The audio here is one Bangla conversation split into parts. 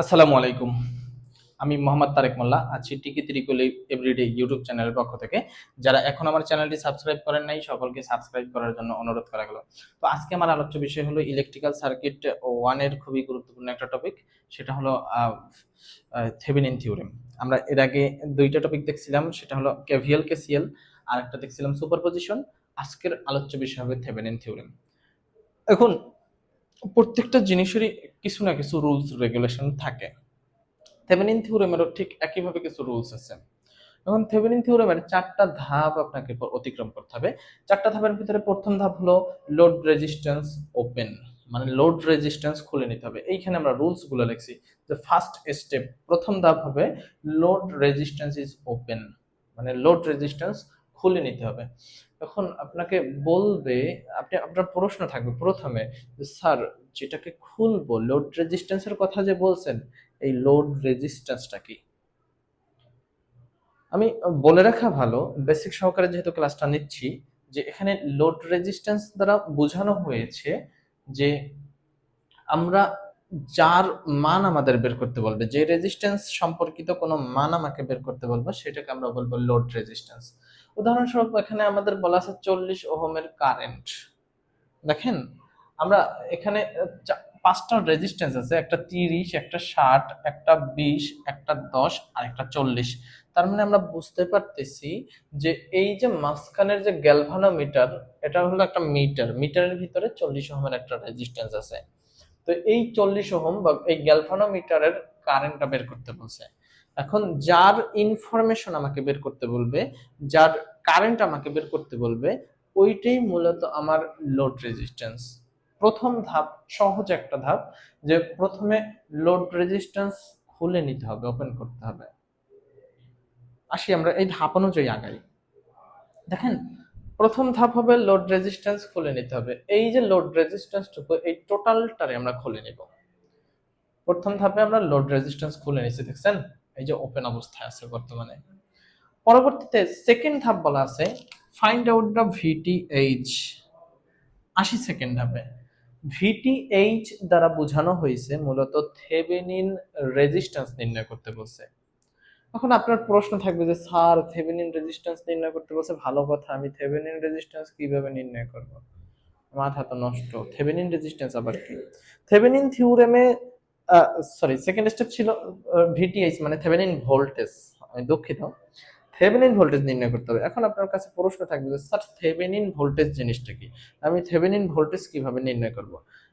আসসালামু আলাইকুম। আমি মোহাম্মদ তারেক মোল্লা, আছি টিকি ত্রিকুলি এভরিডে ইউটিউব চ্যানেলের পক্ষ থেকে। যারা এখন আমার চ্যানেলটি সাবস্ক্রাইব করেন নাই, সকলকে সাবস্ক্রাইব করার জন্য অনুরোধ করা গেল তো আজকে আমার আলোচ্য বিষয় হলো ইলেকট্রিক্যাল সার্কিট ওয়ানের খুবই গুরুত্বপূর্ণ একটা টপিক সেটা হলো থেভেনিন থিওরেম। আমরা এর আগে দুইটা টপিক দেখছিলাম, সেটা হলো কেভিএল, কেসিএল আর একটা দেখছিলাম সুপারপজিশন। আজকের আলোচ্য বিষয় হবে থেভেনিন থিওরেম। এখন প্রত্যেকটা জিনিসেরই কিছু না কিছু রুলস রেগুলেশন থাকে। থেভেনিন থিওরেমেরও ঠিক একইভাবে কিছু রুলস আছে। এখন থেভেনিন থিওরেমের চারটা ধাপ আপনাকে অতিক্রম করতে হবে। চারটা ধাপের ভিতরে প্রথম ধাপ হলো লোড রেজিস্ট্যান্স ওপেন মানে লোড রেজিস্ট্যান্স খুলে নিতে হবে। এইখানে আমরা রুলসগুলো লিখছি। যে ফার্স্ট স্টেপ প্রথম ধাপ হবে লোড রেজিস্ট্যান্স ইজ ওপেন মানে লোড রেজিস্ট্যান্স খুলে নিতে হবে। তখন আপনাকে বলবে, আপনি, আপনার প্রশ্ন থাকবে প্রথমে স্যার, যেটাকে খুলবো লোড রেজিস্ট্যান্সের কথা যে বলছেন, এই লোড রেজিস্ট্যান্সটা কি? আমি বলে রাখা ভালো বেসিক সহকারে যেহেতু ক্লাসটা নিচ্ছি, যে এখানে লোড রেজিস্ট্যান্স দ্বারা বোঝানো হয়েছে যে, আমরা যার মান আমাদের বের করতে বলবে, যে রেজিস্ট্যান্স সম্পর্কিত কোনো মান আমাকে বের করতে বলব, সেটাকে আমরা বলব লোড রেজিস্ট্যান্স উদাহরণস্বরূপ এখানে আমাদের বলা আছে চল্লিশ ওহমের কারেন্ট। দেখেন, আমরা এখানে পাঁচটা রেজিস্ট্যান্স আছে, একটা তিরিশ, একটা ষাট, একটা বিশ, একটা দশ, আর একটা চল্লিশ। তার মানে আমরা বুঝতে পারতেছি যে এই যে মাঝখানের যে গ্যালভানোমিটার এটা হলো একটা মিটার মিটারের ভিতরে চল্লিশ ওহমের একটা রেজিস্ট্যান্স আছে। তো এই চল্লিশ ওহম বা এই গ্যালভানোমিটারের কারেন্টটা বের করতে বলছে। এখন যার ইনফরমেশন আমাকে বের করতে বলবে, যার কারেন্ট আমাকে বের করতে বলবে, ওইটাই মূলত আমার লোড রেজিস্ট্যান্স প্রথম ধাপ, সহজ একটা ধাপ, যে প্রথমে লোড রেজিস্ট্যান্স খুলে নিতে হবে ওপেন করতে হবে। আসি আমরা এই ধাপ অনুযায়ী আগাই। দেখেন, প্রথম ধাপ হবে লোড রেজিস্ট্যান্স খুলে নিতে হবে। এই যে লোড রেজিস্ট্যান্সটুকু এই টোটালটারে আমরা খুলে নিব। প্রথম ধাপে আমরা লোড রেজিস্ট্যান্স খুলে নিছি, দেখছেন? এই যে ওপেন অবস্থায় আছে বর্তমানে। পরবর্তীতে সেকেন্ড ধাপ বলা আছে ফাইন্ড আউট দ্য ভিটিএইচ আশি সেকেন্ড ধাপে। ভিটিএইচ দ্বারা বোঝানো হয়েছে মূলত থেভেনিন রেজিস্ট্যান্স নির্ণয় করতে বলছে। এখন আপনার প্রশ্ন থাকবে যে, স্যার, থেভেনিন রেজিস্ট্যান্স নির্ণয় করতে বলছে, ভালো কথা, আমি থেভেনিন রেজিস্ট্যান্স কীভাবে নির্ণয় করব? মাথা তো নষ্ট। থেভেনিন রেজিস্ট্যান্স আবার কি? থেভেনিন থিওরেমে সরি সেকেন্ড স্টেপ ছিল ভিটিএইচ মানে থেভেনিন ভোল্টেজ আমি দুঃখিত। থেভেনিন ভোল্টেজ নির্ণয় করতে হবে। এখন আপনার কাছে প্রশ্ন থাকবে যে, স্যার থেভেনিন ভোল্টেজ জিনিসটা কি? আমি থেভেনিন ভোল্টেজ কীভাবে নির্ণয় করব?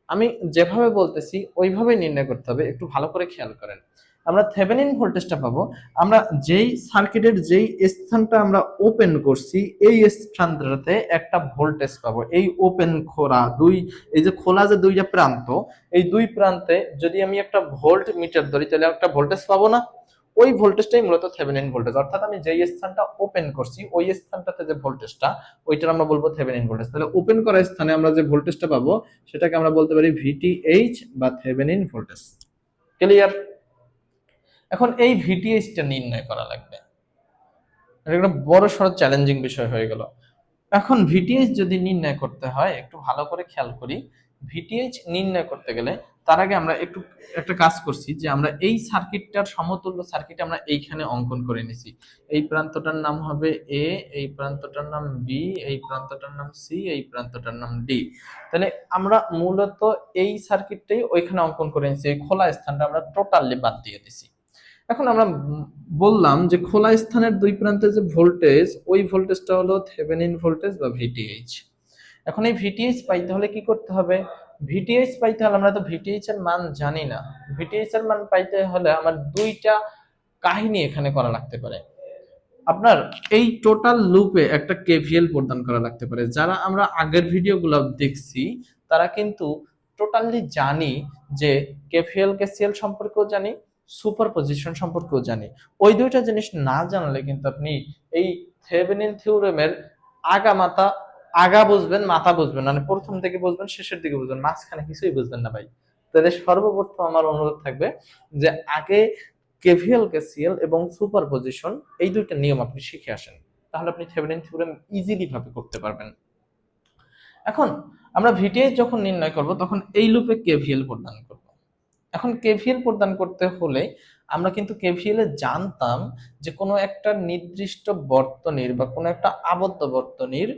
আমি যেভাবে বলতেছি ওইভাবে নির্ণয় করতে হবে। একটু ভালো করে খেয়াল করেন। আমরা থেভেনিন ভোল্টেজটা পাবো। আমরা যেই সার্কিটের যেই স্থানটা আমরা ওপেন করছি, এই স্থানটাতে একটা ভোল্টেজ পাবো। এই ওপেন খোলা দুই, এই যে খোলা যে দুইটা প্রান্ত, এই দুই প্রান্তে যদি আমি একটা ভোল্ট মিটার ধরি, তাহলে একটা ভোল্টেজ পাবো না? ওই ভোল্টেজটাই মূলত থেভেনিন ভোল্টেজ অর্থাৎ আমি যেই স্থানটা ওপেন করছি, ওই স্থানটাতে যে ভোল্টেজটা ওইটার আমরা বলব থেভেনিন ভোল্টেজ তাহলে ওপেন করা স্থানে আমরা যে ভোল্টেজটা পাবো, সেটাকে আমরা বলতে পারি ভিটিএইচ বা থেভেনিন ভোল্টেজ ক্লিয়ার এখন এই ভিটিএইচটা নির্ণয় করা লাগবে। একটা বড় সড় চ্যালেঞ্জিং বিষয় হয়ে গেল। এখন ভিটিএইচ যদি নির্ণয় করতে হয়, একটু ভালো করে খেয়াল করি ভিটিএইচ নির্ণয় করতে গেলে তার আগে আমরা একটু একটা কাজ করছি যে আমরা এই সার্কিটটার সমতুল্য সার্কিট আমরা এইখানে অঙ্কন করে নিছি। এই প্রান্তটার নাম হবে এ এই প্রান্তটার নাম বি এই প্রান্তটার নাম সি এই প্রান্তটার নাম ডি তাহলে আমরা মূলত এই সার্কিটটাই ওইখানে অঙ্কন করে নিছি, এই খোলা স্থানটা আমরা টোটালি বাদ দিয়ে দিছি। এখন আমরা বললাম যে খোলা স্থানের দুই প্রান্তে যে ভোল্টেজ, ওই ভোল্টেজটা হলো থেভেনিন ভোল্টেজ বা ভিটিএইচ এখন এই ভিটিএইচ পাইতে হলে কি করতে হবে? ভিটিএইচ পাইতে হলে আমরা তো ভিটিএইচ এর মান জানি না। ভিটিএইচ এর মান পাইতে হলে আমার দুইটা কাহিনী এখানে করা লাগতে পারে। আপনার এই টোটাল লুপে একটা কেভিএল প্রদান করা লাগতে পারে। যারা আমরা আগের ভিডিওগুলো দেখছি, তারা কিন্তু টোটালি জানি যে কেভিএল কেসিএল সম্পর্কেও জানি সুপার পজিশন সম্পর্কেও জানি। ওই দুইটা জিনিস না জানলে কিন্তু আপনি এই থেভেনিন থিওরেমের আগা মাথা আগা বুঝবেন, মাথা বুঝবেন মানে প্রথম থেকে বুঝবেন, শেষের দিকে বুঝবেন, মাঝখানে কিছুই বুঝবেন না ভাই। তাহলে সর্বপ্রথম আমার অনুরোধ থাকবে যে আগে কেভিএল, কেসিএল এবং সুপার পজিশন এই দুইটা নিয়ম আপনি শিখে আসেন। তাহলে আপনি থেভেনিন থিওরেম ইজিলি ভাবে করতে পারবেন। এখন আমরা ভিটিএস যখন নির্ণয় করব, তখন এই লুপে কেভিএল প্রদান করব। এখন কেভিএল প্রদান করতে হলে আমরা কিন্তু কেভিএলে জানতাম যে কোনো একটা নির্দিষ্ট বর্তনীর বা কোনো একটা আবদ্ধ বর্তনীর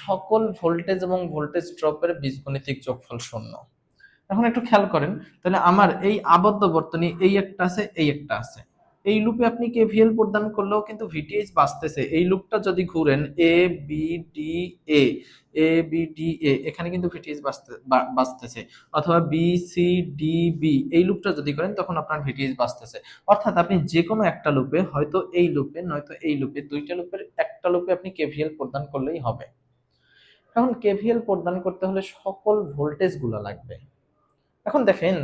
সকল ভোল্টেজ এবং ভোল্টেজ ড্রপের বীজগণিতিক যোগফল শূন্য। এখন একটু খেয়াল করেন, তাহলে আমার এই আবদ্ধ বর্তনী এই একটা আছে, এই একটা আছে। এই লুপে আপনি কেভিএল প্রদান করলেও কিন্তু ভিটিএইচ বাঁচতেছে। এই লুপটা যদি ঘুরেন A B D A A B D A এখানে কিন্তু ভিটিএইচ বাঁচতে বাঁচতেছে। অথবা বি সি ডি বি এই লুপটা যদি করেন, তখন আপনার ভিটিএইচ বাঁচতেছে। অর্থাৎ আপনি যে কোনো একটা লুপে হয়তো এই লুপে নয়তো এই লুপে দুইটা লুপের একটা লুপে আপনি কেভিএল প্রদান করলেই হবে। এখন কেভিএল প্রদান করতে হলে সকল ভোল্টেজগুলো লাগবে। এখন দেখেন,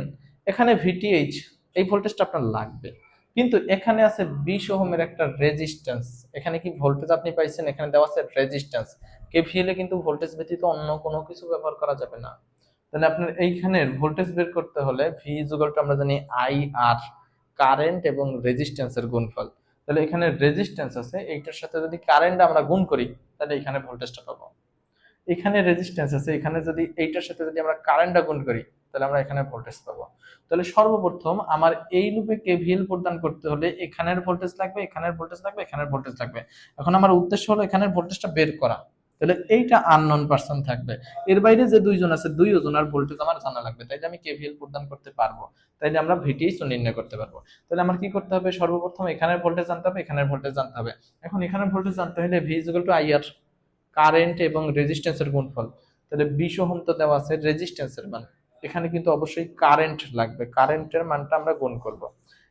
এখানে ভিটিএইচ এই ভোল্টেজটা আপনার লাগবে। কিন্তু এখানে আছে বিশ ওহমের একটা রেজিস্ট্যান্স এখানে কি ভোল্টেজ আপনি পাইছেন? এখানে দেওয়া আছে রেজিস্ট্যান্স কেভিএল কিন্তু ভোল্টেজ ব্যতীত অন্য কোনো কিছু ব্যবহার করা যাবে না। তাহলে আপনার এইখানের ভোল্টেজ বের করতে হলে ভি ইজুগালটা আমরা জানি আই আর কারেন্ট এবং রেজিস্ট্যান্সের গুণফল। তাহলে এখানে রেজিস্ট্যান্স আছে, এইটার সাথে যদি কারেন্ট আমরা গুণ করি, তাহলে এখানে ভোল্টেজটা পাবো। এখানে রেজিস্ট্যান্স আছে, এখানে যদি এইটার সাথে যদি আমরা কারেন্টটা গুণ করি, তাহলে আমরা এখানে ভোল্টেজ পাবো। তাহলে সর্বপ্রথম আমার এই লুপে কেভিএল প্রদান করতে হলে এখানের ভোল্টেজ লাগবে, এখানের ভোল্টেজ লাগবে, এখানের ভোল্টেজ লাগবে। এখন আমার উদ্দেশ্য হলো এখানের ভোল্টেজটা বের করা। তাহলে এইটা আননোন পার্সন থাকবে। এর বাইরে যে দুইজন আছে, দুই ওজনের ভোল্টেজ আমার জানা লাগবে। তাইলে আমি কেভিএল প্রদান করতে পারব। তাইলে আমরা ভিটিএইচ নির্ণয় করতে পারব। তাহলে আমার কি করতে হবে? সর্বপ্রথম এখানের ভোল্টেজ জানতে হবে, এখানের ভোল্টেজ জানতে হবে। এখন এখানের ভোল্টেজ জানতে হলে V equal to IR current এবং রেজিস্ট্যান্সের গুণফল। তাহলে বিশ ওহম তো দেওয়া আছে রেজিস্ট্যান্সের মান। এখানে কিন্তু অবশ্যই কারেন্ট লাগবে। কারেন্টের মানটা আমরা গুণ করব।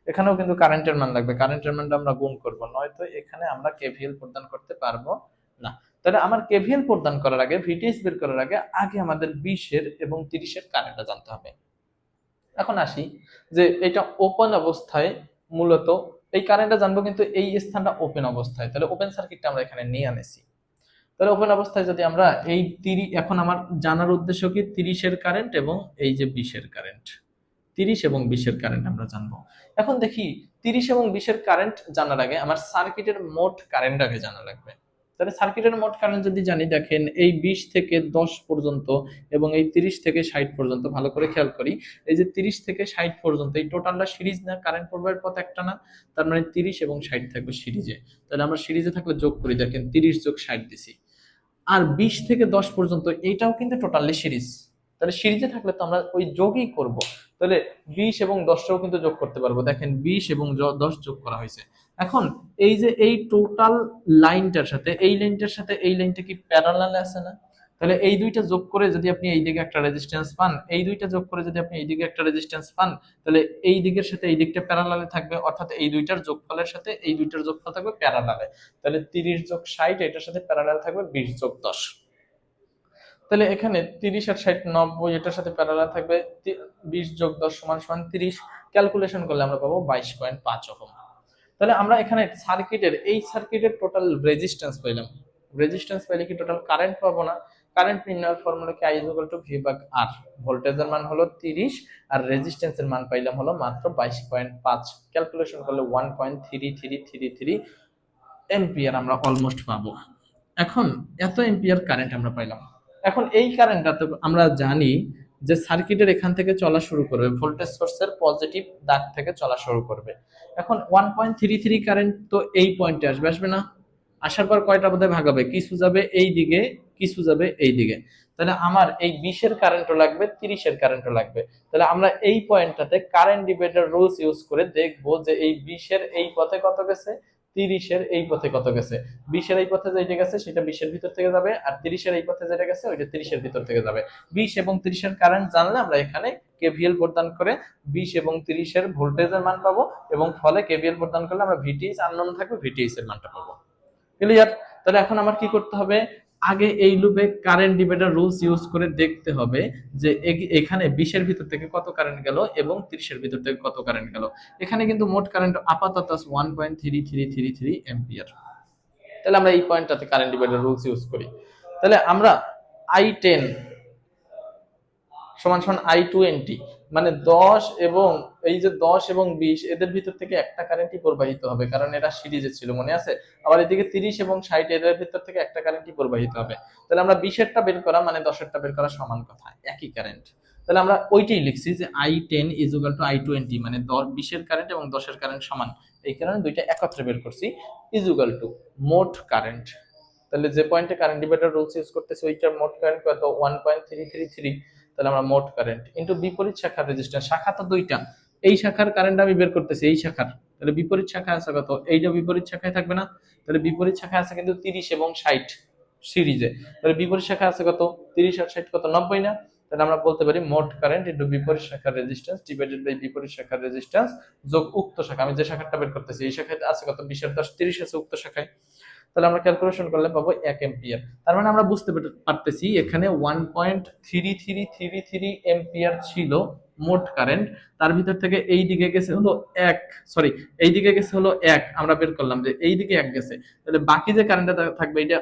এখানেও কিন্তু কারেন্টের মান লাগবে। কারেন্টের মানটা আমরা গুণ করব। নয়তো এখানে আমরা কেভিএল প্রদান করতে পারব না। তাহলে আমার কেভিএল প্রদান করার আগে ভিটিএস বের করার আগে আগে আমাদের বিশের এবং তিরিশের কারেন্টটা জানতে হবে। এখন আসি যে এটা ওপেন অবস্থায় মূলত, এই কারেন্টটা জানব কিন্তু এই স্থানটা ওপেন অবস্থায়। তাহলে ওপেন সার্কিটটা আমরা এখানে নিয়ে আনেছি। তাহলে ওপেন অবস্থায় যদি আমরা এই তিরি, এখন আমার জানার উদ্দেশ্য কি? তিরিশের কারেন্ট এবং এই যে বিশের কারেন্ট তিরিশ এবং বিশের কারেন্ট আমরা জানব। এখন দেখি, তিরিশ এবং বিশের কারেন্ট জানার আগে আমার সার্কিটের মোট কারেন্ট আগে জানা লাগবে। তাহলে সার্কিটের মোট কারেন্ট যদি জানি, দেখেন এই বিশ থেকে দশ পর্যন্ত এবং এই তিরিশ থেকে ষাট পর্যন্ত, ভালো করে খেয়াল করি, এই যে তিরিশ থেকে ষাট পর্যন্ত, এই টোটালটা সিরিজ না কারেন্ট প্রবাহের পথ একটা না, তার মানে তিরিশ এবং ষাট থাকবে সিরিজে। তাহলে আমরা সিরিজে থাকলে যোগ করি, দেখেন তিরিশ যোগ ষাট দিছি। আর বিশ থেকে দশ পর্যন্ত এইটাও কিন্তু টোটালি সিরিজ তাহলে সিরিজে থাকলে তো আমরা ওই যোগই করব। তাহলে বিশ এবং দশটাও কিন্তু যোগ করতে পারব। দেখেন বিশ এবং দশ যোগ করা হয়েছে। এখন এই যে এই টোটাল লাইনটার সাথে, এই লাইনটার সাথে এই লাইনটা কি প্যারালালে আছে না? তাহলে এই দুইটা যোগ করে যদি আপনি এই দিকে একটা রেজিস্ট্যান্স পান, এই দুইটা যোগ করে যদি আপনি এই দিকে একটা রেজিস্ট্যান্স পান, তাহলে এই দিকের সাথে এই দিকটা প্যারালালে থাকবে, অর্থাৎ এই দুইটার যোগফলের সাথে এই দুইটার যোগফল থাকবে প্যারালালে তাহলে তিরিশ যোগ ষাট, এটার সাথে প্যারালাল থাকবে বিশ যোগ দশ। তাহলে এখানে তিরিশ আর ষাট নব্বই, এটার সাথে প্যারালাল থাকবে বিশ যোগ দশ সমান সমান তিরিশ। ক্যালকুলেশন করলে আমরা পাবো বাইশ পয়েন্ট পাঁচ ওহম। তাহলে আমরা এখানে সার্কিটের এই সার্কিটের টোটাল রেজিস্ট্যান্স পাইলাম রেজিস্ট্যান্স পাইলে কি টোটাল কারেন্ট পাবো না? কারেন্ট নির্ণয়ের ফর্মুলা কি আই ইকুয়াল টু ভি বাগ আর ভোল্টেজের মান হলো তিরিশ আর রেজিস্ট্যান্সের মান পাইলাম হলো মাত্র বাইশ পয়েন্ট পাঁচ। ক্যালকুলেশন করলে one point three three three three ampere আমরা অলমোস্ট পাবো। এখন এত এম্পিয়ার কারেন্ট আমরা পাইলাম। এখন এই কারেন্টটা তো আমরা জানি যে সার্কিটের এখান থেকে চলা শুরু করবে ভোল্টেজ সোর্সের পজিটিভ দাগ থেকে চলা শুরু করবে। এখন one point three three current তো এই পয়েন্টে আসবে আসবে না। আসার পর কয়টা বোধহয় ভাগ হবে? কিছু যাবে এই দিকে কিছু যাবে এই দিকে তাহলে আমার এই বিশের কারেন্টও লাগবে, তিরিশের কারেন্টও লাগবে। তাহলে আমরা এই পয়েন্টটাতে কারেন্ট ডিভাইডার রুলস ইউজ করে দেখব যে এই বিশের এই পথে কত গেছে, তিরিশের এই পথে কত গেছে। বিশের এই পথে যেটা গেছে, সেটা বিশের ভিতর থেকে যাবে, আর তিরিশের এই পথে যেটা গেছে, ওইটা তিরিশের ভিতর থেকে যাবে। বিশ এবং তিরিশের কারেন্ট জানলে আমরা এখানে কেভিএল প্রদান করে বিশ এবং তিরিশের ভোল্টেজের মান পাবো, এবং ফলে কেভিএল প্রদান করলে আমরা ভিটিএস আননোন থাকবে ভিটিএস এর মানটা পাবো। ক্লিয়ার তাহলে এখন আমার কি করতে হবে? আগে এই লুপে কারেন্ট ডিভাইডার রুলস ইউজ করে দেখতে হবে যে এখানে বিশের ভিতর থেকে কত কারেন্ট গেল এবং তিরিশের ভিতর থেকে কত কারেন্ট গেল। এখানে কিন্তু মোট কারেন্ট আপাতত one point three three three three ampere তাহলে আমরা এই পয়েন্টটাতে কারেন্ট ডিভাইডার রুলস ইউজ করি। তাহলে আমরা আই টেন সমান সমান আই টোয়েন্টি মানে দশ এবং এই যে দশ এবং বিশ, এদের ভিতর থেকে একটা কারেন্টই প্রবাহিত হবে, কারণ এরা সিরিজে ছিল, মনে আছে? আবার এদিকে তিরিশ এবং ষাট, এদের ভিতর থেকে একটা কারেন্টই প্রবাহিত হবে। তাহলে আমরা বিশেরটা বের করা মানে দশেরটা বের করা সমান কথা, একই কারেন্ট তাহলে আমরা ওইটাই লিখছি যে I ten is equal to I twenty মানে বিশের কারেন্ট এবং দশের কারেন্ট সমান। এই কারণে দুইটা একত্রে বের করছি ইজ ইজুগাল টু মোট কারেন্ট তাহলে যে পয়েন্টে কারেন্ট ডিভাইডার রুলস ইউজ করতেছি ওইটার মোট কারেন্ট কত? One point three three three তাহলে আমরা মোট কারেন্ট ইন্টু বিপরীত শাখার রেজিস্ট্যান্স শাখা তো দুইটা। এই শাখার কারেন্ট আমি বের করতেছি, এই শাখার। তাহলে বিপরীত শাখা আছে কত? এইটা বিপরীত শাখায় থাকবে না। তাহলে বিপরীত শাখা আছে কিন্তু তিরিশ এবং ষাট সিরিজে তাহলে বিপরীত শাখা আছে কত? তিরিশ আর ষাট কত? নব্বই না? তাহলে আমরা বলতে পারি মোট কারেন্ট ইন্টু বিপরীত শাখার রেজিস্ট্যান্স ডিভাইডেড বাই বিপরীত শাখার রেজিস্ট্যান্স যোগ উক্ত শাখা। আমি যে শাখাটা বের করতেছি, এই শাখায় আছে কত? বিশের দশ, তিরিশ আছে উক্ত শাখায়। তাহলে আমরা ক্যালকুলেশন করলে পাবো এক এম্পিয়ার তার মানে আমরা বুঝতে পারতেছি এখানে one point three three three three ampere ছিল মোট কারেন্ট তার ভিতর থেকে এই দিকে গেছে হলো এক সরি এই দিকে গেছে হলো এক। আমরা বের করলাম যে এই দিকে এক গেছে। তাহলে বাকি যে কারেন্টটা থাকবে, এটা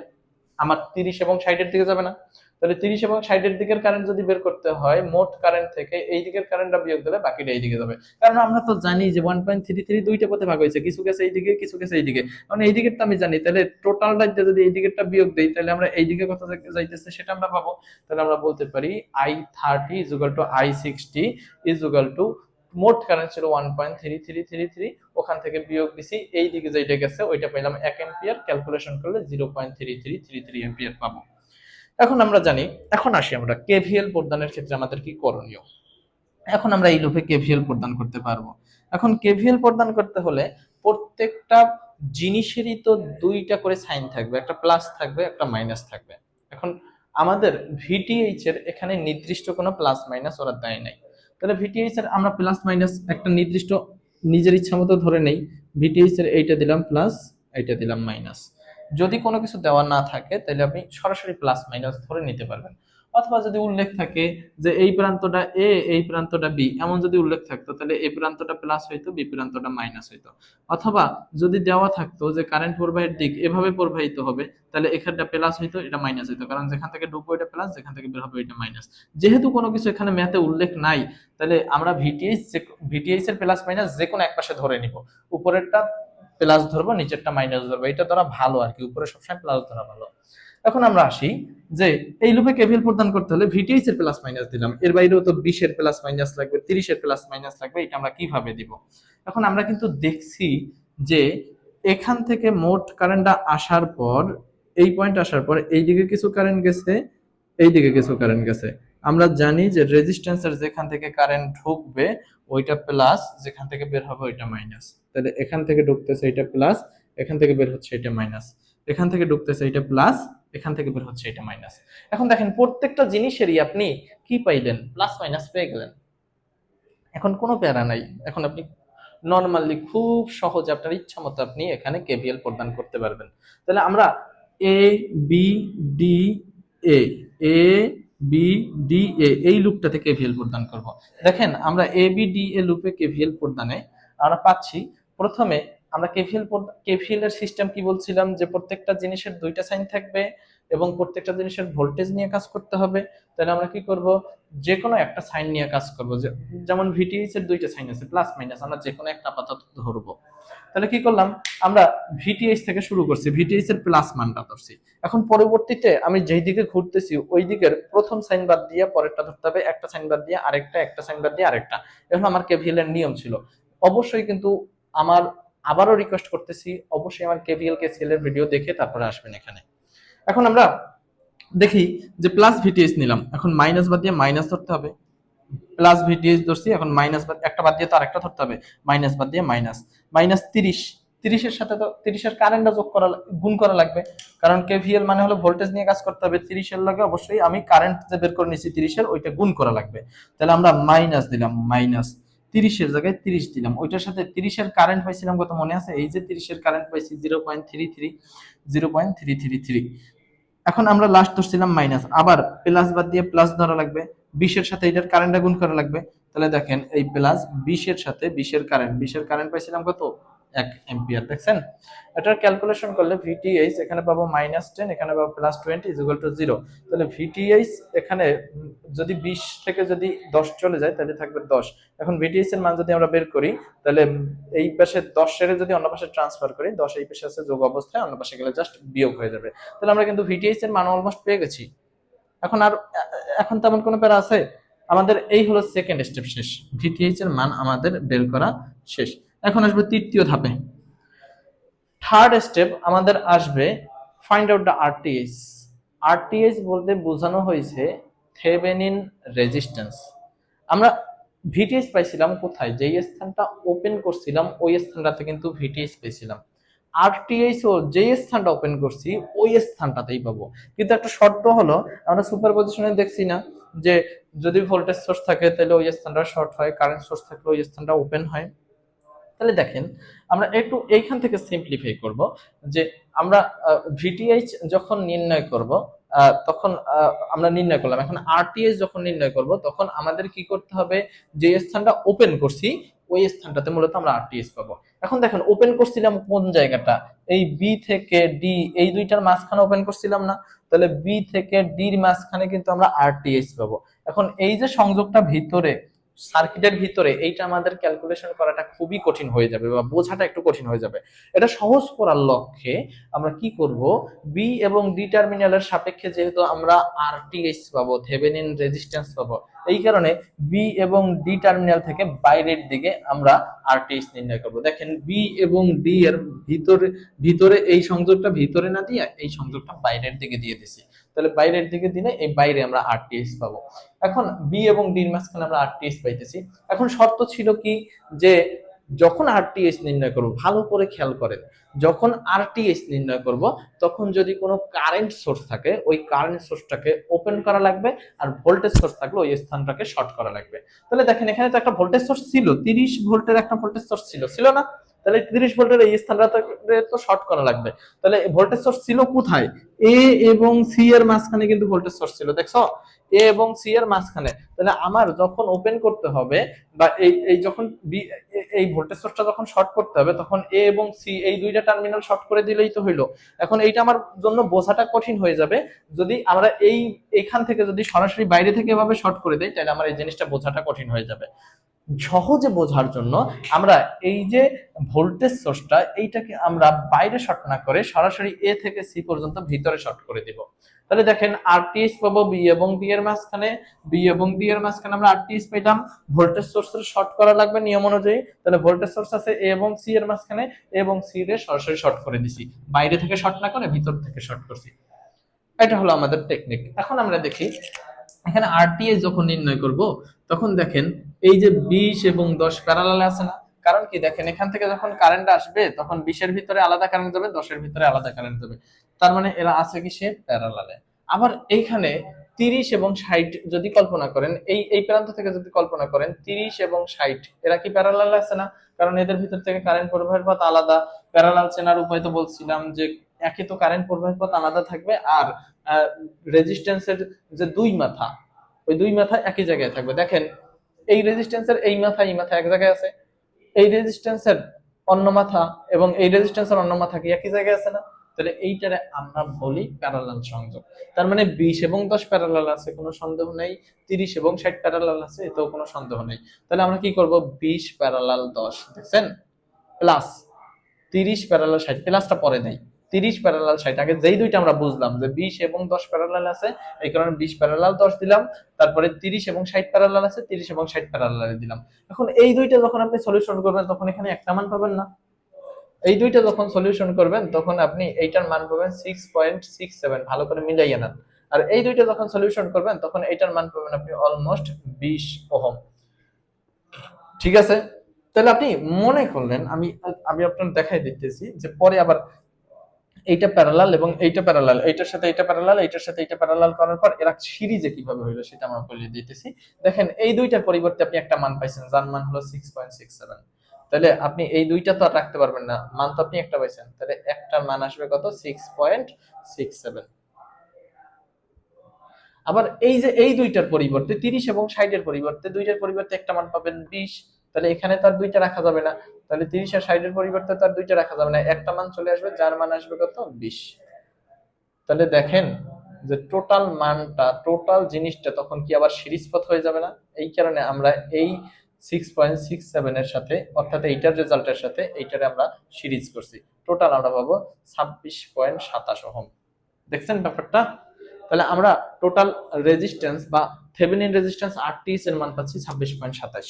আমার তিরিশ এবং ষাটের দিকে যাবে না। তাহলে তিরিশ এবং ষাটের দিকের কারেন্ট যদি বের করতে হয়, মোট কারেন্ট থেকে এই দিকের কারেন্টটা বিয়োগ দিলে বাকিটা এই দিকে যাবে। কারণ আমরা তো জানি যে ওয়ান পয়েন্ট থ্রি থ্রি দুইটা পথে ভাগ হয়েছে, কিছু গেছে এই দিকে, কিছু গেছে এই দিকে। মানে এই দিকেরটা আমি জানি, তাহলে টোটালটা যদি এই দিকেরটা বিয়োগ দেই, তাহলে আমরা এই দিকে কত যাইতেছে সেটা আমরা পাবো। তাহলে আমরা বলতে পারি I thirty is equal to I sixty is equal to মোট কারেন্ট ছিল one point three three three three ওখান থেকে বিয়োগ দিছি, এই দিকে যেটা গেছে, ওইটা পেলাম এক এম্পিয়ার ক্যালকুলেশন করলে zero point three three three three ampere পাবো। এখন আমরা জানি, এখন আসি আমরা কেভিএল প্রদানের ক্ষেত্রে আমাদের কি করণীয়? এখন আমরা এই লুপে কেভিএল প্রদান করতে পারব। এখন কেভিএল প্রদান করতে হলে প্রত্যেকটা জিনিসেরই তো দুইটা করে সাইন থাকবে, একটা প্লাস থাকবে, একটা মাইনাস থাকবে। এখন আমাদের ভিটিএইচ এর এখানে নির্দিষ্ট কোনো প্লাস মাইনাস ওরা দেয় নাই। তাহলে ভিটিএইচ এর আমরা প্লাস মাইনাস একটা নির্দিষ্ট নিজের ইচ্ছা মতো ধরে নেই, ভিটিএইচ এর এইটা দিলাম প্লাস এইটা দিলাম মাইনাস। যদি কোনো কিছু দেওয়া না থাকে, তাহলে আপনি সরাসরি প্লাস মাইনাস ধরে নিতে পারবেন। অথবা যদি উল্লেখ থাকে যে এই প্রান্তটা এ এই প্রান্তটা বি এমন যদি উল্লেখ থাকতো, তাহলে এই প্রান্তটা প্লাস হইতো বি প্রান্তটা মাইনাস হইতো। অথবা যদি দেওয়া থাকতো যে কারেন্ট প্রবাহের দিক এভাবে প্রবাহিত হবে, তাহলে এখানটা প্লাস হইতো, এটা মাইনাস হইতো। কারণ যেখান থেকে ঢুকবো এটা প্লাস যেখান থেকে বের হবে এটা মাইনাস যেহেতু কোনো কিছু এখানে ম্যাথে উল্লেখ নাই, তাহলে আমরা ভিটিএইচ ভিটিএইচ এর প্লাস মাইনাস যে কোনো এক পাশে ধরে নিব। উপরেরটা প্লাস ধরবো, নিচেরটা মাইনাস ধরবো। এটা ধরা ভালো আর কি, উপরে সবসময় প্লাস ধরা ভালো। এখন আমরা আসি যে এই লুপে কেভিএল প্রদান করতে হলে ভিটিএইচ এর প্লাস মাইনাস দিলাম। এর বাইরেও তো 20 এর প্লাস মাইনাস লাগবে 30 এর প্লাস মাইনাস লাগবে এটা আমরা কীভাবে দিব? এখন আমরা কিন্তু দেখছি যে এখান থেকে মোট কারেন্টটা আসার পর, এই পয়েন্ট আসার পর এই দিকে কিছু কারেন্ট গেছে এই দিকে কিছু কারেন্ট গেছে। আমরা জানি যে রেজিস্ট্যান্সের যেখান থেকে কারেন্ট ঢুকবে ওইটা প্লাস যেখান থেকে বের হবে ওইটা মাইনাস তাহলে এখান থেকে ঢুকতেছে এটা প্লাস এখান থেকে বের হচ্ছে এটা মাইনাস এখান থেকে ঢুকতেছে এটা প্লাস এখান থেকে বের হচ্ছে এটা মাইনাস এখন দেখেন, প্রত্যেকটা জিনিসেরই আপনি কি পাইলেন? প্লাস মাইনাস পেয়ে গেলেন। এখন কোনো প্যারা নাই। এখন আপনি নর্মালি খুব সহজে আপনার ইচ্ছা মতো আপনি এখানে কেভিএল প্রদান করতে পারবেন। তাহলে আমরা A B D A A B D A এই লুপটাতে কেভিএল প্রদান করব। দেখেন, আমরা এ বি ডি এ লুপে কেভিএল প্রদানে আমরা পাচ্ছি, প্রথমে আমরা কেভিএল কেভিএল এর সিস্টেম কি বলছিলাম? যে প্রত্যেকটা জিনিসের দুইটা সাইন থাকবে এবং প্রত্যেকটা জিনিসের ভোল্টেজ নিয়ে কাজ করতে হবে। তাহলে আমরা কি করব? যে কোনো একটা সাইন নিয়ে কাজ করব। যেমন ভিটিএইচ এর দুইটা সাইন আছে প্লাস মাইনাস আমরা যে কোনো একটা আপাতত ধরবো। তাহলে কি করলাম? আমরা ভিটিএইচ থেকে শুরু করছি ভিটিএইচ এর প্লাস মানটা ধরছি। এখন পরবর্তীতে আমি যেই দিকে ঘুরতেছি, ওই দিকের প্রথম সাইন বাদ দিয়ে পরেরটা ধরতে হবে, একটা সাইন বাদ দিয়ে আরেকটা, একটা সাইন বাদ দিয়ে আরেকটা। এখন আমার কেভিএল এর নিয়ম ছিল। অবশ্যই কিন্তু আমার আবারও রিকোয়েস্ট করতেছি, অবশ্যই আমার কেভিএল কেসিএল এর ভিডিও দেখে তারপরে আসবেন এখানে। এখন আমরা দেখি যে প্লাস ভিটিএস নিলাম। এখন মাইনাস বাদ দিয়ে মাইনাস ধরতে হবে। প্লাস ভিটিএস ধরছি, এখন মাইনাস বাদ, একটা বাদ দিয়ে তো আরেকটা ধরতে হবে। মাইনাস বাদ দিয়ে মাইনাস মাইনাস তিরিশ। তিরিশের সাথে তো তিরিশের কারেন্টটা যোগ করা গুণ করা লাগবে। কারণ কেভিএল মানে হলো ভোল্টেজ নিয়ে কাজ করতে হবে। তিরিশের লাগে অবশ্যই আমি কারেন্ট যে বের করে নিচ্ছি তিরিশের, ওইটা গুণ করা লাগবে। তাহলে আমরা মাইনাস দিলাম মাইনাস তিরিশের জায়গায় তিরিশ দিলাম। ওইটার সাথে তিরিশের কারেন্ট পাইছিলাম কত মনে আছে? এই যে তিরিশের কারেন্ট পাইছি zero point three three zero point three three three এখন আমরা লাস্ট ধরছিলাম মাইনাস আবার প্লাস বাদ দিয়ে প্লাস ধরা লাগবে। বিশের সাথে এটার কারেন্টটা গুণ করা লাগবে। তাহলে দেখেন এই প্লাস বিশের সাথে বিশের কারেন্ট বিশের কারেন্ট পাইছিলাম কত? এক এম্পিয়ার দেখছেন? এটার ক্যালকুলেশন করলে ভিটিএইচ এখানে পাবো মাইনাস টেন এখানে পাবো plus twenty is to zero তাহলে ভিটিএইচ এখানে যদি বিশ থেকে যদি দশ চলে যায়, তাহলে থাকবে দশ। এখন ভিটিএইচ এর মান যদি আমরা বের করি, তাহলে এই পাশে দশ সেরে যদি অন্য পাশে ট্রান্সফার করি, দশ এই পাশে আছে যোগ অবস্থায়, অন্য পাশে গেলে জাস্ট বিয়োগ হয়ে যাবে। তাহলে আমরা কিন্তু ভিটিএইচ এর মান অলমোস্ট পেয়ে গেছি। এখন আর এখন তেমন কোনো প্যারা আছে? আমাদের এই হলো সেকেন্ড স্টেপ শেষ। ভিটিএইচ এর মান আমাদের বের করা শেষ। এখন আসবে তৃতীয় ধাপে। থার্ড স্টেপ আমাদের আসবে find out the RTS RTS বলতে বোঝানো হয়েছে থেভেনিন রেজিস্ট্যান্স আমরা ভিটিএস পাইছিলাম কোথায়? যেই স্থানটা ওপেন করছিলাম, ওই স্থানটাতে কিন্তু ভিটিএস পেয়েছিলাম আরটিএস ও যে স্থানটা ওপেন করছি, ওই স্থানটাতেই পাবো। কিন্তু একটা শর্ত হলো, আমরা সুপার পজিশনে দেখছি না যে যদি ভোল্টেজ সোর্স থাকে, তাহলে ওই স্থানটা শর্ট হয় কারেন্ট সোর্স থাকলে ওই স্থানটা ওপেন হয়। তাহলে দেখেন, আমরা একটু এইখান থেকে সিম্পলিফাই করব যে আমরা ভিটিএইচ যখন নির্ণয় করব তখন আমরা নির্ণয় করলাম। এখন আরটিএস যখন নির্ণয় করব, তখন আমাদের কি করতে হবে? যে স্থানটা ওপেন করছি, ওই স্থানটাতে মূলত আমরা আরটিএস পাবো। এখন দেখেন ওপেন করছিলাম কোন জায়গাটা? এই বি থেকে ডি এই দুইটার মাঝখানে ওপেন করছিলাম না। তাহলে বি থেকে ডির মাঝখানে কিন্তু আমরা আরটিএস পাবো। এখন এই যে সংযোগটা ভিতরে সার্কিটের ভিতরে এইটা আমাদের ক্যালকুলেশন করাটা খুবই কঠিন হয়ে যাবে বা বোঝাটা একটু কঠিন হয়ে যাবে। এটা সহজ করার লক্ষ্যে আমরা কি করব? বি এবং ডি টার্মিনালের সাপেক্ষে যেহেতু আমরা আরটিএস পাবো থেভেনিন রেজিস্ট্যান্স পাবো, এই কারণে বি এবং ডি টার্মিনাল থেকে বাইরের দিকে আমরা আরটিএস নির্ণয় করব। দেখেন বি এবং ডি এর ভিতরে ভিতরে এই সংযোগটা ভিতরে না দিয়ে এই সংযোগটা বাইরের দিকে দিয়ে দিছি। তাহলে বাইরের দিকে দিলে এই বাইরে আমরা আর আরটিএস পাবো। এখন বি এবং ডির মাঝখানে আমরা আরটিএস পাইতেছি। এখন শর্ত ছিল কি? যে যখন আরটিএস নির্ণয় করব, ভালো করে খেয়াল করেন, যখন আরটিএস নির্ণয় করব, তখন যদি কোনো কারেন্ট সোর্স থাকে, ওই কারেন্ট সোর্সটাকে ওপেন করা লাগবে আর ভোল্টেজ সোর্স থাকলে ওই স্থানটাকে শর্ট করা লাগবে। তাহলে দেখেন এখানে তো একটা ভোল্টেজ সোর্স ছিল, তিরিশ ভোল্টের একটা ভোল্টেজ সোর্স ছিল ছিল না? তাহলে তিরিশ ভোল্টের এই স্থানটাতে তো শর্ট করা লাগবে। তাহলে ভোল্টেজ সোর্স ছিল কোথায়? এ এবং সি এর মাঝখানে কিন্তু ভোল্টেজ সোর্স ছিল, দেখছ? এ এবং সি এর মাঝখানে। তাহলে আমার যখন ওপেন করতে হবে বা এই এই যখন বি- এই ভোল্টেজ সোর্সটা যখন শর্ট করতে হবে, তখন এ এবং সি এই দুইটা টার্মিনাল শর্ট করে দিলেই তো হইল। এখন এইটা আমার জন্য বোঝাটা কঠিন হয়ে যাবে। যদি আমরা এই, এখান থেকে যদি সরাসরি বাইরে থেকে এভাবে শর্ট করে দেই, তাহলে আমার এই জিনিসটা বোঝাটা কঠিন হয়ে যাবে। সহজে বোঝার জন্য আমরা এই যে ভোল্টেজ সোর্সটা এইটাকে আমরা বাইরে শর্ট না করে সরাসরি এ থেকে সি পর্যন্ত ভিতরে শর্ট করে দিব। তাহলে দেখেন আরটিএস পাবো বি এবং ডি এর মাঝখানে, বি এবং ডি এর মাঝখানে আমরা আরটিএস পেলাম। ভোল্টেজ সোর্সের শর্ট করা লাগবে নিয়ম অনুযায়ী। তাহলে ভোল্টেজ সোর্স আছে এ এবং সি এর মাঝখানে এবং সি এর সরাসরি শর্ট করে দিছি। বাইরে থেকে শর্ট না করে ভিতর থেকে শর্ট করছি। এটা হলো আমাদের টেকনিক এখন আমরা দেখি, এখানে আরটিএস যখন নির্ণয় করব, তখন দেখেন এই যে বিশ এবং দশ প্যারালালে আছে না? কারণ কি? দেখেন এখান থেকে যখন কারেন্ট আসবে, তখন বিশের ভিতরে আলাদা কারেন্ট যাবে, দশের ভিতরে আলাদা কারেন্ট যাবে। তার মানে এরা আছে কি সে প্যারালালে। আবার এইখানে তিরিশ এবং ষাট যদি কল্পনা করেন, এই এই প্রান্ত থেকে যদি কল্পনা করেন, তিরিশ এবং ষাট, এরা কি প্যারালাল আছে না? কারণ এদের ভিতর থেকে কারেন্ট প্রবাহের পথ আলাদা। প্যারালাল চেনার উপায় তো বলছিলাম যে একই তো কারেন্ট প্রবাহের পথ আলাদা থাকবে আর রেজিস্ট্যান্সের যে দুই মাথা, ওই দুই মাথা একই জায়গায় থাকবে। দেখেন, এই রেজিস্ট্যান্সের এই মাথা এই মাথা এক জায়গায় আছে। এই রেজিস্ট্যান্সের অন্য মাথা এবং এই রেজিস্ট্যান্সের অন্য মাথা কি একই জায়গায় আছে না? তাহলে এইটারে আমরা বলি প্যারালাল সংযোগ। তার মানে বিশ এবং দশ প্যারালাল আছে, কোনো সন্দেহ নেই। তিরিশ এবং ষাট প্যারালাল আছে, এতেও কোনো সন্দেহ নেই। তাহলে আমরা কি করব? বিশ প্যারালাল দশ, দেখছেন? প্লাস তিরিশ প্যারালাল ষাট প্লাসটা পরে নেই। তিরিশ প্যারালাল ষাট, আগে যেই দুইটা আমরা বুঝলাম যে বিশ এবং দশ প্যারালাল আছে, এই কারণে বিশ প্যারালাল দশ দিলাম, তারপরে তিরিশ এবং ষাট প্যারালাল আছে, তিরিশ এবং ষাট প্যারালাল দিলাম। এখন এই দুইটা যখন আপনি সলিউশন করবেন, তখন এখানে একটা মান পাবেন না। এই দুইটা যখন সলিউশন করবেন, তখন আপনি এইটার মান পাবেন সিক্স পয়েন্ট সিক্স সেভেন ভালো করে মিলাইয়ে নেন। আর এই দুইটা যখন সলিউশন করবেন, তখন এইটার মান পাবেন আপনি অলমোস্ট বিশ ওহম। ঠিক আছে? তাহলে আপনি মনে করলেন, আমি আমি আপনার দেখাই দিতেছি যে পরে আবার এইটা প্যারালাল এবং এইটা প্যারালাল এইটার সাথে এইটা প্যারালাল এইটার সাথে এইটা প্যারালাল করার পর এরা সিরিজে কীভাবে হইল সেটা আমরা বলে দিতেছি। দেখেন, এই দুইটার পরিবর্তে আপনি একটা মান পাইছেন, যার মান হলো সিক্স পয়েন্ট সিক্স সেভেন তাহলে আপনি এই দুইটা তো আর রাখতে পারবেন না। মান তো আপনি একটা পাইছেন। তাহলে একটা মান আসবে কত? সিক্স পয়েন্ট সিক্স সেভেন আবার এই যে এই দুইটার পরিবর্তে তিরিশ এবং ষাটের পরিবর্তে দুইটার পরিবর্তে একটা মান পাবেন বিশ। তাহলে এখানে তার দুইটা রাখা যাবে না। তাহলে তিরিশ আর ষাটের পরিবর্তে তার দুইটা রাখা যাবে না। একটা মান চলে আসবে, যার মান আসবে কত? বিশ। তাহলে দেখেন যে টোটাল মানটা টোটাল জিনিসটা তখন কি আবার সিরিজ পথ হয়ে যাবে না? এই কারণে আমরা এই সিক্স পয়েন্ট সিক্স সেভেনের সাথে, অর্থাৎ এইটার রেজাল্টের সাথে এইটারে আমরা সিরিজ করছি। টোটাল আমরা পাবো ছাব্বিশ পয়েন্ট সাতাশ ওহম। দেখছেন ব্যাপারটা? তাহলে আমরা টোটাল রেজিস্ট্যান্স বা থেভেনিন রেজিস্ট্যান্স আরটিএস এর মান পাচ্ছি ছাব্বিশ পয়েন্ট সাতাশ।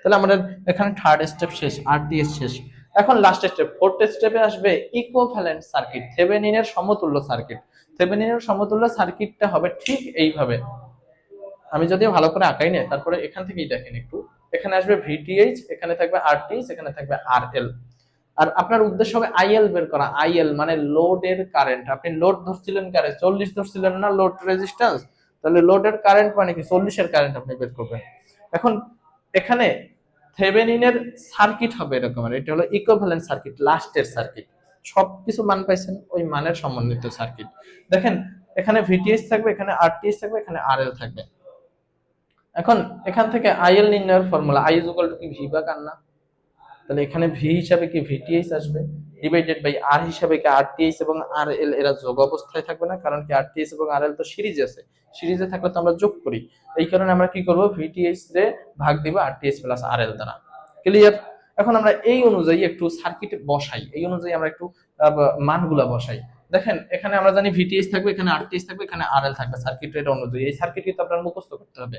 তাহলে আমাদের এখানে থার্ড স্টেপ শেষ আরটিএস শেষ। এখন লাস্ট স্টেপ ফোর্থ স্টেপে আসবে ইকোভ্যালেন্ট সার্কিট থেভেনিনের সমতুল্য সার্কিট থেভেনিনের সমতুল্য সার্কিটটা হবে ঠিক এইভাবে। আমি যদিও ভালো করে আঁকাই না তারপরে এখান থেকেই দেখেন একটু। এখানে আসবে ভিটিএইচ এখানে থাকবে আরটিএইচ এখানে থাকবে আরএল আর আপনার উদ্দেশ্য হবে আইএল বের করা। আইএল মানে লোডের কারেন্ট আপনি লোড ধরছিলেন কারে? চল্লিশ ধরছিলেন না লোড রেজিস্ট্যান্স তাহলে লোডের কারেন্ট মানে কি? চল্লিশের কারেন্ট আপনি বের করবেন। এখন এখানে থেভেনিনের সার্কিট হবে এরকম। এটা হলো ইকোভ্যালেন্ট সার্কিট লাস্টের সার্কিট সবকিছু মান পাইছেন, ওই মানের সমন্বিত সার্কিট দেখেন, এখানে ভিটিএস থাকবে, এখানে আরটিএস থাকবে, এখানে আরএল থাকবে। এখন এখান থেকে আইএল নির্ণয়ের ফর্মুলা আই ইজ টু কি? ভি বা কান্না তাহলে এখানে ভি হিসাবে কি? ভিটিএস আসবে। ডিভাইডেড বাই আর হিসাবে কি? আর আরটিএস এবং আর এল এরা যোগ অবস্থায় থাকবে না, কারণ কি? আর আরটিএস এবং আর এল তো সিরিজ আছে। সিরিজে থাকলে তো আমরা যোগ করি। এই কারণে আমরা কি করব? ভিটিএস রে ভাগ দিব আরটিএস প্লাস আর এল দ্বারা। ক্লিয়ার এখন আমরা এই অনুযায়ী একটু সার্কিট বসাই। এই অনুযায়ী আমরা একটু মানগুলা বসাই। দেখেন, এখানে আমরা জানি ভিটিএস থাকবে, এখানে আরটিএস থাকবে, এখানে আরএল থাকবে সার্কিটের অনুযায়ী। এই সার্কিট কিন্তু আপনার মুখস্থ করতে হবে।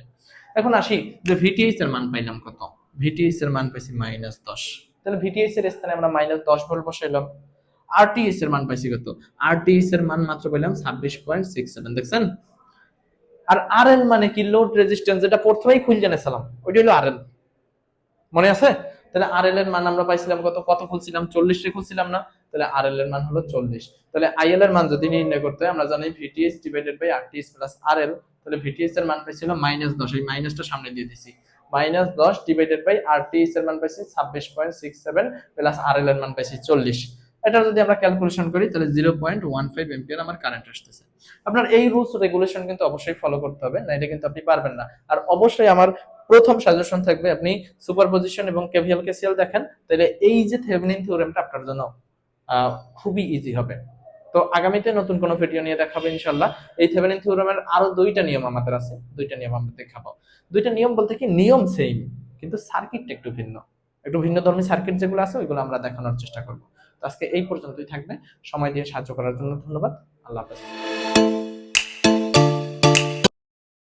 এখন আসি, যে ভিটিএস এর মান পাইলাম কত? ভিটিএস এর মান পাইছি মাইনাস দশ। তাহলে ভিটিএস এর স্থানে আমরা মাইনাস দশ ভোল্ট বসাইলাম। আরটিএস এর মান পাইছি কত? আরটিএস এর মান মাত্র পাইলাম ছাব্বিশ পয়েন্ট সিক্স সেভেন দেখছেন? আর আরএল মানে কি? লোড রেজিস্ট্যান্স যেটা প্রথমেই খুঁজে জেনেছিলাম ওইটা হলো আরএল মনে আছে? তাহলে আরএল এর মান আমরা পাইছিলাম কত? কত খুলছিলাম? চল্লিশ খুলছিলাম না। তাহলে আরএল এর মান হলো চল্লিশ। তাহলে আই এল এর মান যদি নির্ণয় করতে হয়, আমরা জানি VTS divided by RTS plus RL তাহলে ভিটিএস এর মান পাইছিল মাইনাস দশ। এই মাইনাসটা সামনে দিয়ে দিছি। মাইনাস দশ ডিভাইডেড বাই আরটিএস এর মান পাইছি ছাব্বিশ point six seven plus RL এর মান পাইছি চল্লিশ। এটা যদি আমরা ক্যালকুলেশন করি, তাহলে zero point one five ampere আমার কারেন্ট আসতেছে। আপনার এই রুলস রেগুলেশন কিন্তু অবশ্যই ফলো করতে হবে, না এটা কিন্তু আপনি পারবেন না। আর অবশ্যই আমার প্রথম সাজেশন থাকবে, আপনি সুপারপজিশন এবং কেভিএল কেসিএল দেখেন, তাহলে এই যে থেভেনিন থিওরেমটা আপনার জন্য খুবই ইজি হবে। তো আগামীতে নতুন কোনো ভিডিও নিয়ে দেখাবো ইনশাল্লাহ এই থেভেনিন থিওরামের আরও দুইটা নিয়ম আমাদের আছে। দুইটা নিয়ম আমরা দেখাবো। দুইটা নিয়ম বলতে কি, নিয়ম সেম কিন্তু সার্কিটটা একটু ভিন্ন। একটু ভিন্ন ধর্মী সার্কিট যেগুলো আছে, ওইগুলো আমরা দেখানোর চেষ্টা করব। তো আজকে এই পর্যন্তই থাকবে। সময় দিয়ে সাহায্য করার জন্য ধন্যবাদ। আল্লাহ হাফেজ।